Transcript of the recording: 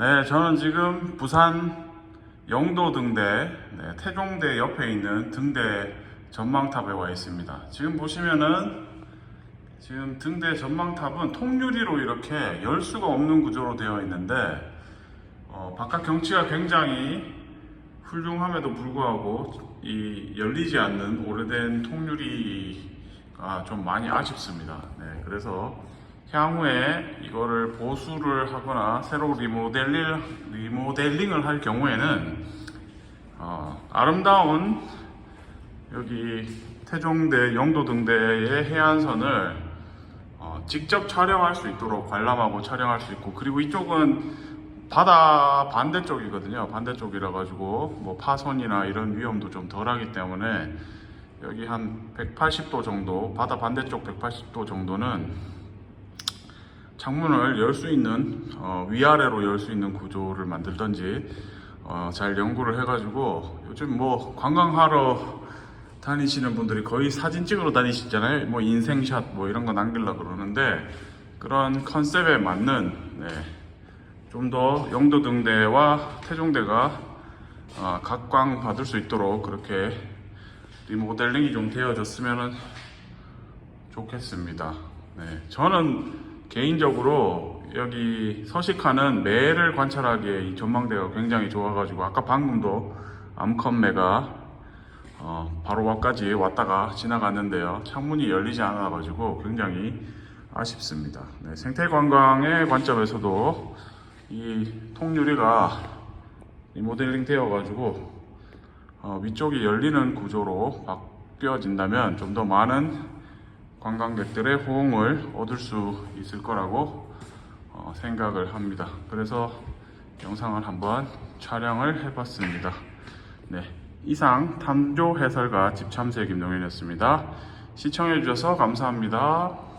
네, 저는 지금 부산 영도 등대, 네, 태종대 옆에 있는 등대 전망탑에 와 있습니다. 지금 보시면은 지금 등대 전망탑은 통유리로 이렇게 열 수가 없는 구조로 되어 있는데 어, 바깥 경치가 굉장히 훌륭함에도 불구하고 이 열리지 않는 오래된 통유리가 좀 많이 아쉽습니다. 네, 그래서 향후에 이거를 보수를 하거나 새로 리모델링, 리모델링을 할 경우에는 어, 아름다운 여기 태종대, 영도 등대의 해안선을 어, 직접 촬영할 수 있도록 관람하고 촬영할 수 있고 그리고 이쪽은 바다 반대쪽이거든요. 반대쪽이라 가지고 뭐 파손이나 이런 위험도 좀 덜하기 때문에 여기 한 180도 정도 바다 반대쪽 180도 정도는 창문을 열 수 있는 어, 위아래로 열 수 있는 구조를 만들던지 어, 잘 연구를 해가지고 요즘 뭐 관광하러 다니시는 분들이 거의 사진 찍으러 다니시잖아요. 뭐 인생샷 뭐 이런 거 남기려 그러는데 그런 컨셉에 맞는 네, 좀 더 영도 등대와 태종대가 어, 각광 받을 수 있도록 그렇게 리모델링이 좀 되어졌으면 좋겠습니다. 네, 저는 개인적으로 여기 서식하는 매를 관찰하기에 이 전망대가 굉장히 좋아가지고 아까 방금도 암컷매가 어, 바로 와까지 왔다가 지나갔는데요. 창문이 열리지 않아 가지고 굉장히 아쉽습니다. 네, 생태 관광의 관점에서도 이 통유리가 리모델링 되어 가지고 어, 위쪽이 열리는 구조로 바뀌어진다면 좀 더 많은 관광객들의 호응을 얻을 수 있을 거라고 어, 생각을 합니다. 그래서 영상을 한번 촬영을 해봤습니다. 네, 이상 탐조 해설가 집참새 김동현이었습니다. 시청해주셔서 감사합니다.